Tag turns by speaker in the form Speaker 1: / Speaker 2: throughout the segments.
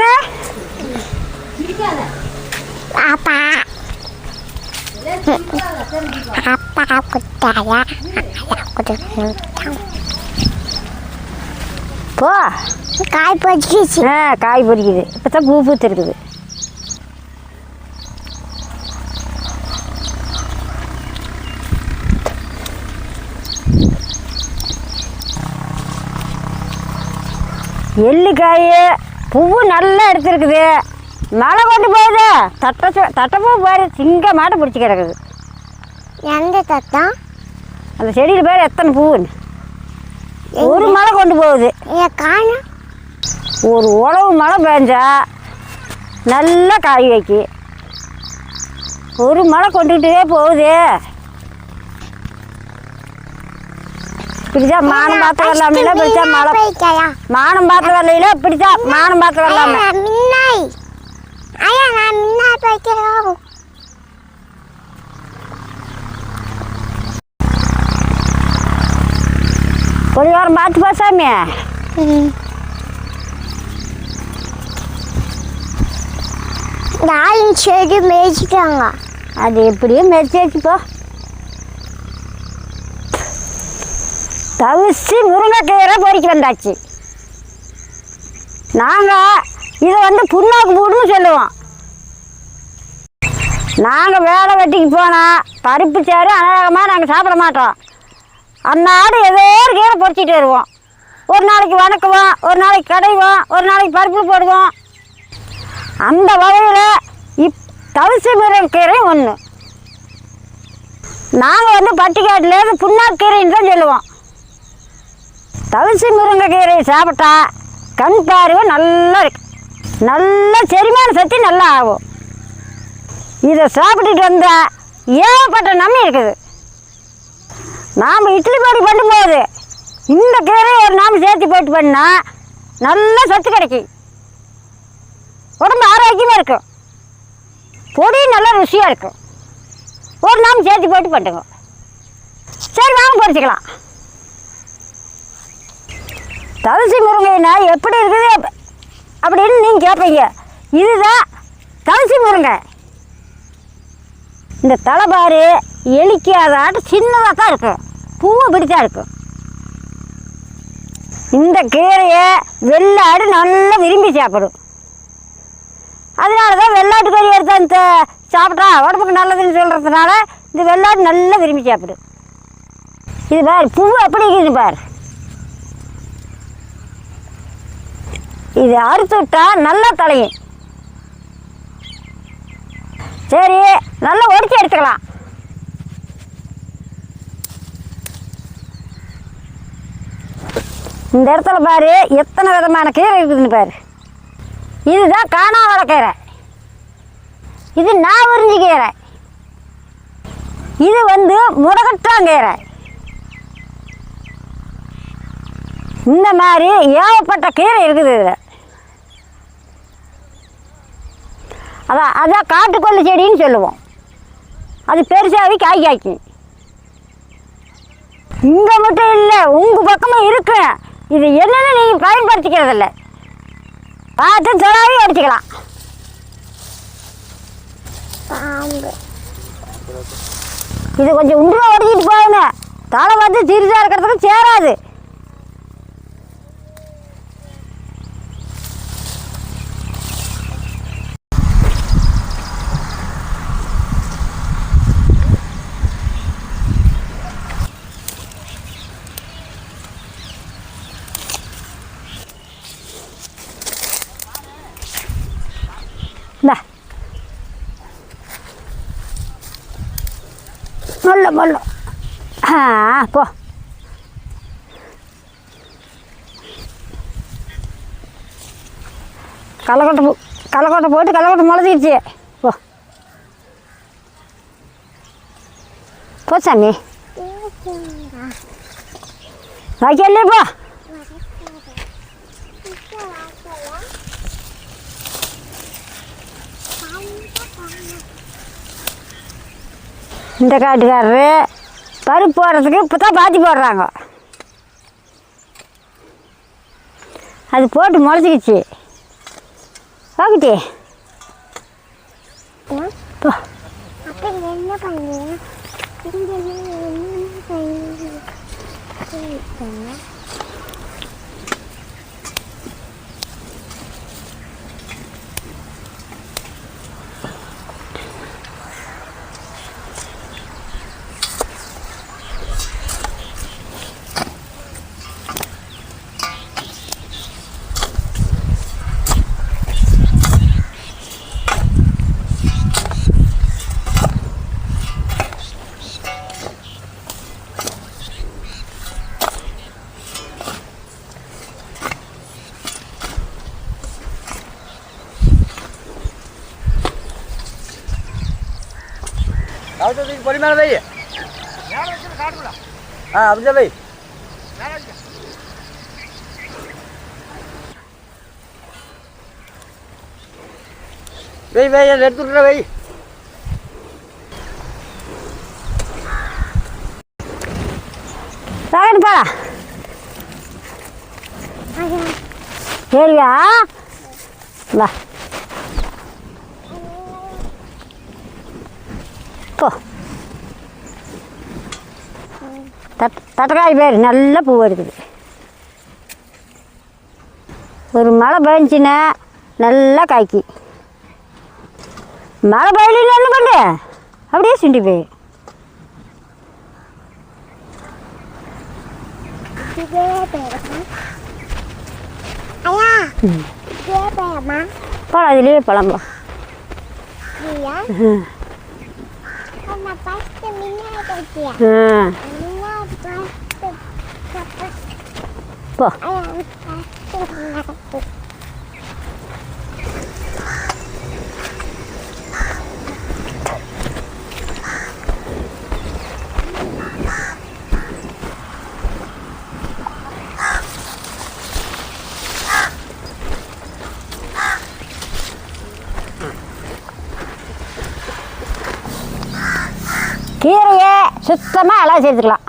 Speaker 1: கண்ணு
Speaker 2: அப்பா. அப்பா குத்தாயா?
Speaker 1: போ.
Speaker 2: காய் பறிச்சிச்சு
Speaker 1: ஆ காய் பொரிக்குது இப்போ தான் பூ பூத்துருக்குது. எள்ளுக்காய் பூவு நல்லா எடுத்துருக்குது. மழை கொண்டு போகுது. தட்டை தட்டைப்பூ பாரு சிங்க மாட்டை பிடிச்சி கிடக்குது.
Speaker 2: எந்த தத்தம்
Speaker 1: அந்த செடியில் பேர் எத்தனை பூவுன்னு ஒரு மழை கொண்டு போகுது.
Speaker 2: காணும்
Speaker 1: ஒரு உழவு மழை பெஞ்சா நல்லா காய் வைக்கி. ஒரு மழை கொண்டுகிட்டே போகுது. இப்படிதான் மானம் பார்த்து வரலாமே இப்படித்தான் மழை மானம் பார்த்து வரலையில இப்படித்தான் மானம் பார்த்து வரலாமே.
Speaker 2: மின்னாய். ஐயா நான் மின்னாய் போய்க்கிறோம்
Speaker 1: ஒரு வாரம் பார்த்து பேசாமே
Speaker 2: செடி மேய்ச்சிட்டாங்க.
Speaker 1: அது எப்படியோ மெரிச்சாச்சு போ. தவிச்சு முருங்கைக்கீரை பொறிக்க வந்தாச்சு. நாங்கள் இதை வந்து புண்ணாக்கு பூடுன்னு சொல்லுவோம். நாங்கள் வேலை வெட்டிக்கு போனால் பருப்பு சேரு அநேகமாக நாங்கள் சாப்பிட மாட்டோம். அந்நாடு ஏதோ ஒரு கீரை பொறிச்சிட்டு வருவோம். ஒரு நாளைக்கு வணக்குவோம் ஒரு நாளைக்கு கடைவோம் ஒரு நாளைக்கு பருப்பு போடுவோம். அந்த வகையில் இப் தவிசு முருங்கைக்கீரையும் ஒன்று நாங்கள் வந்து பட்டிக்காட்டிலேருந்து புண்ணாக்கீரைன்னு தான் சொல்லுவோம். தவிசு முருங்கைக்கீரையை சாப்பிட்டா கண் பார்வை நல்லா இருக்கு. நல்ல செரிமான சக்தி நல்லா ஆகும். இதை சாப்பிட்டுட்டு வந்தால் ஏகப்பட்ட நன்மை இருக்குது. நாம் இட்லி பொடி பண்ணும்போது இந்த கீரையை ஒரு நாம் சேர்த்து போட்டு பண்ணால் நல்ல சத்து கிடைக்கும். உடம்பு ஆரோக்கியமாக இருக்கும். பொடி நல்லா ருசியாக இருக்கும். ஒரு நாள் சேர்த்து போட்டு பண்ணுங்க சரி வாங்க பறிச்சுக்கலாம் தவசி முருங்கைனா எப்படி இருக்குது அப்படின்னு நீங்கள் கேட்பீங்க இதுதான் தவசி முருங்கை. இந்த தலைபாரு எலிக்காதாட்டு சின்னதாக தான் இருக்கும். பூவை பிடிச்சா இருக்கும். இந்த கீரையை வெள்ளாடு நல்லா விரும்பி சாப்பிடும். அதனால தான் வெள்ளாட்டு கறி எடுத்து அந்த சாப்பிட்டா உடம்புக்கு நல்லதுன்னு சொல்கிறதுனால இந்த வெள்ளாடு நல்லா விரும்பி சாப்பிடும். இது பார் பூ எப்படி இருக்குது பார்? இது அறுத்து விட்டா நல்லா தலையும். சரி நல்லா ஒடிச்சு எடுத்துக்கலாம். இந்த இடத்துல பாரு எத்தனை விதமான கீரை இருக்குதுன்னு பாரு. இதுதான் காணாவள கீரை. இது நான் நாவரிஞ்சி கீரை. இது வந்து முடகட்டாங்கீரை இந்த மாதிரி ஏகப்பட்ட கீரை இருக்குது இதில். அதான் அதான் காட்டுக்கொள்ளு செடின்னு சொல்லுவோம். அது பெருசாகவே காய் காய்க்கும். இங்கே மட்டும் இல்லை உங்கள் பக்கமும் இருக்கு. இது என்னென்னு நீங்கள் பயன்படுத்திக்கிறதில்ல. பார்த்து சொல்லாவே அடிச்சுக்கலாம் இது கொஞ்சம் உண்டுவா உடஞ்சிட்டு போகுங்க தலை வந்து சிறிதாக இருக்கிறதுக்கு சேராது இந்தா மொல்ல மொல்ல ஆ போ. கள்ளக்கொட்டை போ கள்ளக்கொட்டை போட்டு கள்ளக்கொட்டை முளைச்சிக்கிச்சு போ. போ சாமி. வைக்கல போ. இந்த காட்டுக்காரரு பருப்பு போடுறதுக்கு இப்போ தான் பாத்தி போடுறாங்க. அது போட்டு முளைச்சிக்கிச்சு. ஓகே போ.
Speaker 2: அப்ப என்ன பண்ணுவீங்க
Speaker 3: கவுத்தத்துக்கு பொடி மேலே வை. ஆ அப்படிதான் வை. வை வை அதை எடுத்து விட்ற வை.
Speaker 1: பாக்கட்டு பா சரியா? வா. போ தட் தட்டக்காய் பேர் நல்ல பூ இருக்குது ஒரு மழை பெஞ்சுன்னா நல்லா காய்க்கி மழை பெய்யலன்னு என்ன பண்ணு அப்படியே சுண்டி போய்
Speaker 2: பேரமா ஐயா இதே
Speaker 1: போ
Speaker 2: ஐயா ஃபர்ஸ்ட் முன்னாடி
Speaker 1: கீரையை சுத்தமாக எல்லாம் சேர்த்துக்கலாம்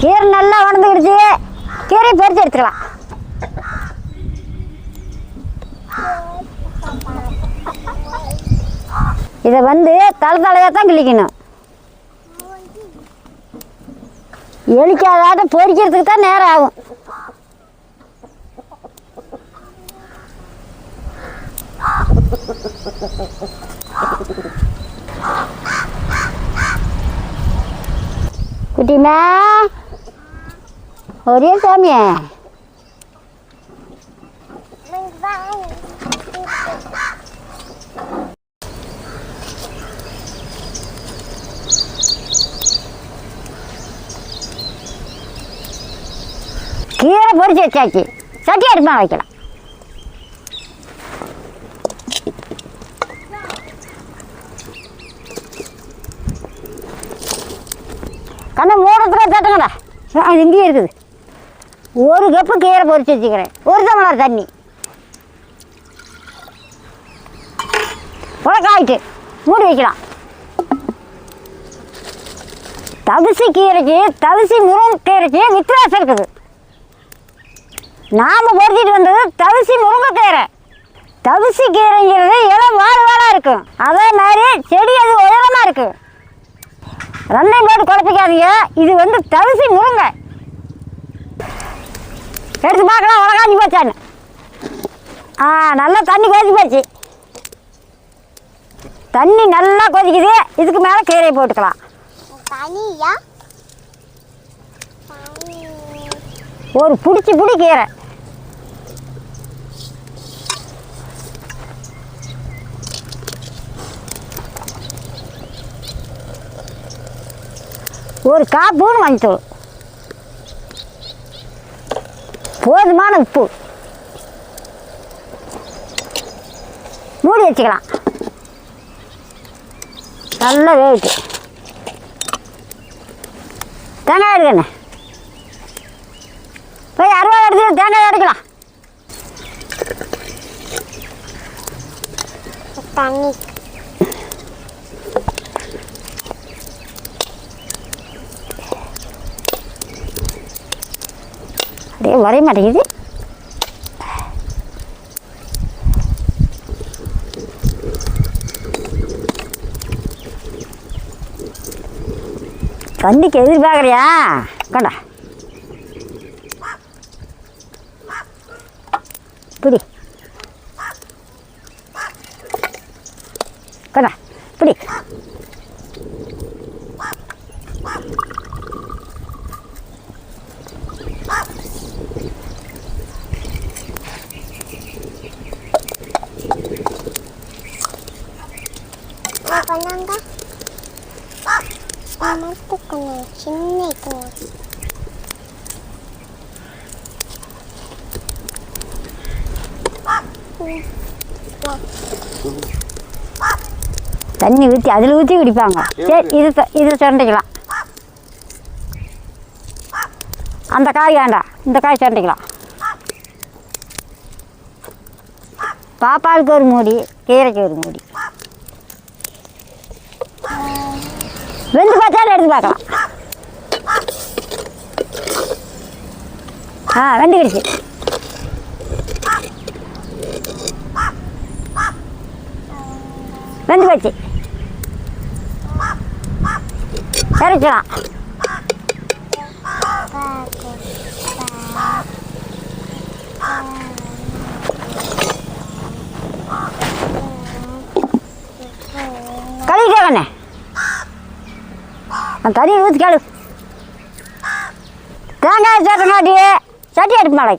Speaker 1: கீரை நல்லா வளர்ந்துக்கிடுச்சு கீரையை பறித்து எடுத்துக்கலாம் இதை வந்து தலை தலையாக தான் கிழிக்கணும். எலிக்காதாட்டம் பொரிக்கிறதுக்கு தான் நேரம் ஆகும். குட்டிமா ஒரே சாமியே. கீரை பொறிச்சு வச்சாச்சு. சட்டி அடுப்பா வைக்கலாம் கண்ணை மூடத்துல தட்டுங்கடா. அது இங்கேயே இருக்குது. ஒரு கப்பு கீரை பொறிச்சு வச்சுக்கிறேன். ஒரு தமிழர் தண்ணி. உலக்காயிட்டு மூடி வைக்கலாம். தவிசி கீரைக்கு தவிசி முருங்கைக்கீரைக்கு வித்தியாசம் இருக்குது. நாம் பொறிச்சிட்டு வந்தது தவிசி முருங்கைக்கீரை. தவிசி கீரைங்கிறது இளம் வாழ வாழாக இருக்கும் அதே மாதிரி செடி அது உயரமாக இருக்குது ரெண்டையும் போட்டு குழப்பிக்காதீங்க. இது வந்து தவிசி முருங்கை. எடுத்து பார்க்கலாம் உலகாஞ்சி போச்சான்னு. ஆ நல்லா தண்ணி கொதிச்சு போச்சு. தண்ணி நல்லா கொதிக்குது. இதுக்கு மேலே கீரையை போட்டுக்கலாம். ஒரு பிடிச்சி பிடி கீரை. ஒரு காப்புன்னு மஞ்சள் போதுமான உப்பு. மூடி வச்சுக்கலாம். நல்லா வேவிட்டு தேங்காய் எடுக்கண்ணே போய் அறுபது எடுத்து தேங்காய் எடுக்கலாம்.
Speaker 2: தண்ணி.
Speaker 1: குறைய வரைய மாட்டேங்குது தண்ணிக்கு எதிர்பார்க்குறியா? கொண்டா புரி கொண்டா பிடி
Speaker 2: பண்ணாங்க அமர்த்துக்கணும் சின்ன வைக்கணும்
Speaker 1: தண்ணி ஊற்றி அதில் ஊற்றி குடிப்பாங்க. சரி இது இது சுரண்டிக்கலாம் அந்த காய் வேண்டாம். இந்த காய் சுரண்டிக்கலாம் பாப்பாவுக்கு ஒரு மூடி கீரைக்கு ஒரு மூடி. வெந்து பார்த்தாலும் எடுத்து பார்க்கலாம். ஆ வெந்துக்கிடுச்சு வெந்து போச்சு. இறக்கலாம் கழுவி கேட்கண்ணே ஊற்றி கழு தேங்காய் சேர்த்தங்காட்டி சட்டி அடுப்பு மேலே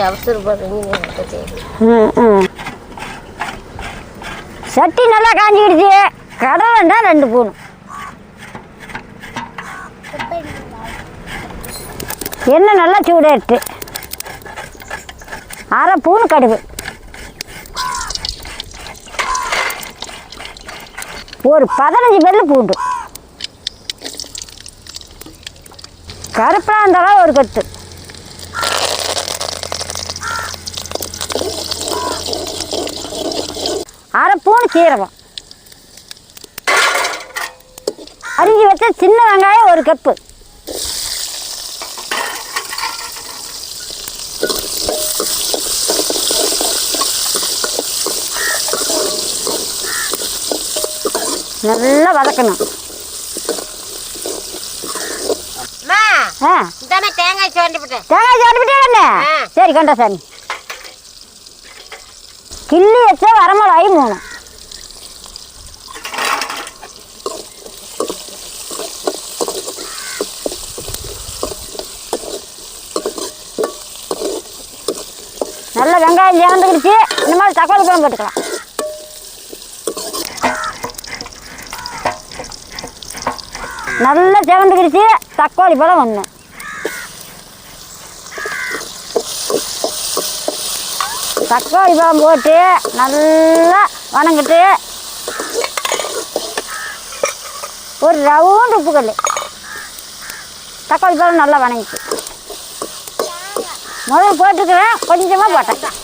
Speaker 1: வைக்கிறேன் ம் ம். சட்டி நல்லா காஞ்சிக்கிடுச்சு. கடலைன்னா ரெண்டு பூணும் எண்ணெய் நல்லா சூடாயிட்டு அரை பூணு கடுகு. ஒரு பதினஞ்சு பல்லு பூண்டு. கருப்பில் இருந்தாலும் ஒரு கட்டு அரை பூணு சீரகம் அரிஞ்சு வச்ச சின்ன வெங்காயம் ஒரு கப்பு. நல்லா வதக்கணும்.
Speaker 4: தேங்காய் ஆ.
Speaker 1: சரி கொண்டா சாமி. கிள்ளி வச்ச வரமிளகாய் மூணு நல்லா வெங்காயம் இறந்துக்கிடுச்சு இந்த மாதிரி தக்காளி பழம் போட்டுக்கலாம். நல்லா சிவந்துக்கிடுச்சு தக்காளி பழம் ஒன்று தக்காளி பழம் போட்டு நல்லா வணங்கிட்டு ஒரு ரவுண்டு உப்புக்கல் தக்காளி பழம் நல்லா வணங்கிச்சு முதல்ல போட்டுக்கிறேன். கொஞ்சமாக போட்டேன்.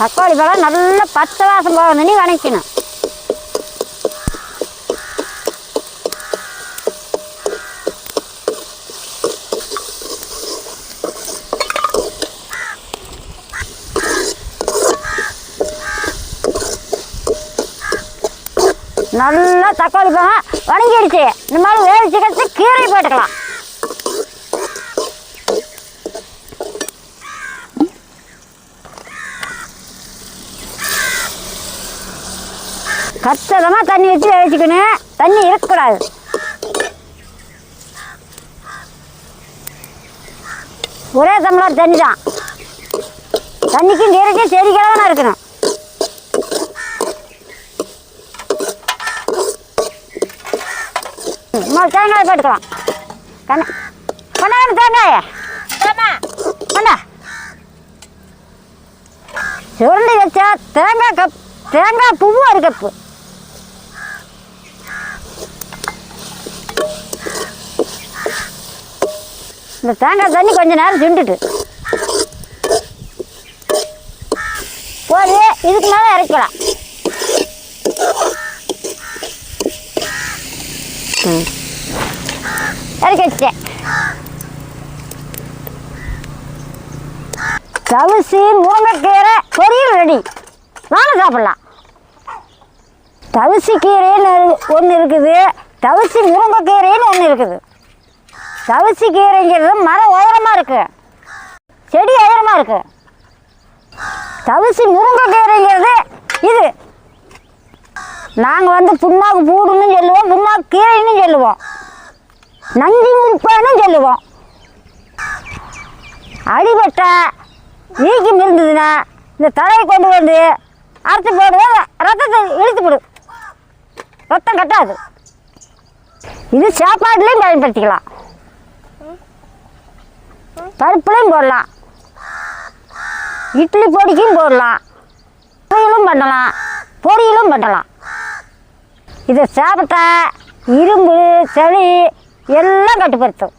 Speaker 1: தக்காளி பழம் நல்லா பச்சை வாசம் போகணும் நீ வணக்கணும் தக்காளிக்கும் வணங்கிடுச்சு. இந்த மாதிரி வேவிச்சு கட்டு கீரை போட்டுக்கலாம். கச்சிதமாக தண்ணி வச்சு வேவிச்சுக்கணும் தண்ணி இருக்கக்கூடாது. ஒரே தமிழர் தண்ணி தான் தண்ணிக்கும் நீருக்கும் செடிக்கெல்லாம் இருக்கணும். இன்னொரு தேங்காய் போட்டுக்கலாம். கண்ண. கொண்டாங்க தேங்காய. கொண்டா சுருண்டி வச்சா தேங்காய் கப் தேங்காய் பூவும் ஒரு கப்பு. இந்த தேங்காய் தண்ணி கொஞ்ச நேரம் சுண்டுட்டு. போது இதுக்கு மேலே இறக்கலாம் தவிசி முருங்கைக்கீரை பொரியல் ரெடி. வாங்க சாப்பிட்லாம். தவிசி கீரைன்னு ஒன்று இருக்குது. தவிசி முருங்கைக்கீரைன்னு ஒன்று இருக்குது. தவிசி கீரைங்கிறது மரம் உயரமாக இருக்குது செடி உயரமாக இருக்குது தவிசி முருங்கைக்கீரைங்கிறது இது. நாங்கள் வந்து புண்ணாக்கு பூடுன்னு சொல்லுவோம் புண்ணாக்கு கீரைன்னு சொல்லுவோம். நந்தி முறிப்பான்னு சொல்லுவோம். அடிபட்ட வீக்கம் இருந்ததுன்னா இந்த தலையை கொண்டு வந்து அரைச்சி போடுவோம் ரத்தத்தை இழுத்து போடும் ரத்தம் கட்டாது. இது சாப்பாடுலேயும் பயன்படுத்திக்கலாம். பருப்புலையும் போடலாம். இட்லி பொடிக்கும் போடலாம். பொரியலும் பண்ணலாம். பொரியலும் பண்ணலாம். இதை சாப்பிட்டா இரும்பு சளி எல்லாம் கட்டுப்படுத்தும்.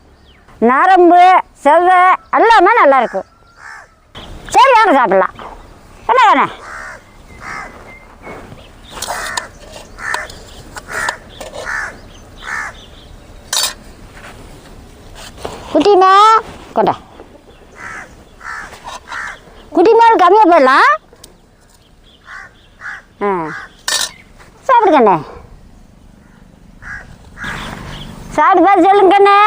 Speaker 1: நரம்பு செவ்வை எல்லாமே நல்லா இருக்கும். சரி வாங்க சாப்பிட்லாம். என்ன வேணும்? குட்டிமா கொண்டா. குட்டி மேல் கம்மியாக போயிடலாம் ஆ. சாப்பிடுங்கண்ணே கண்ணே சாப்பிட்டு பார்த்து சொல்லுங்க கண்ணே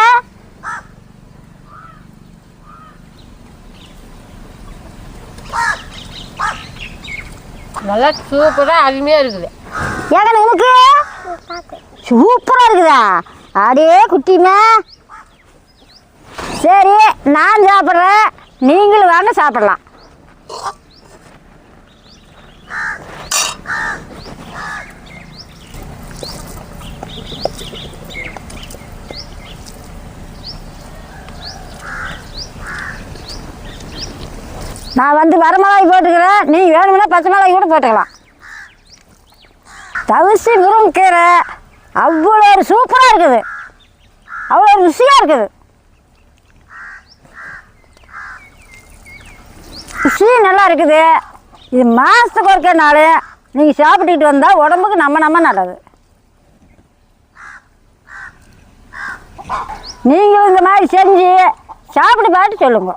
Speaker 4: நல்லா சூப்பராக அருமையாக இருக்குது.
Speaker 1: ஏங்க உனக்கு சூப்பராக இருக்குதா? அடே குட்டிமா சரி நான் சாப்பிட்றேன். நீங்களும் வாங்க சாப்பிடலாம். நான் வந்து வரமிளகாய் போட்டுக்கிறேன். நீ வேணும்னா பச்சை மிளகாய் கூட போட்டுக்கலாம். தவிசி முருங்கீரை அவ்வளோ ஒரு சூப்பராக இருக்குது. அவ்வளோ ருசியாக இருக்குது. ருசி நல்லா இருக்குது. இது மாதத்துக்கு ஒருக்கனால நீங்கள் சாப்பிட்டுக்கிட்டு வந்தால் உடம்புக்கு நம்ம நம்ம நல்லது. நீங்களும் இந்த மாதிரி செஞ்சு சாப்பிட்டு பார்த்து சொல்லுங்க.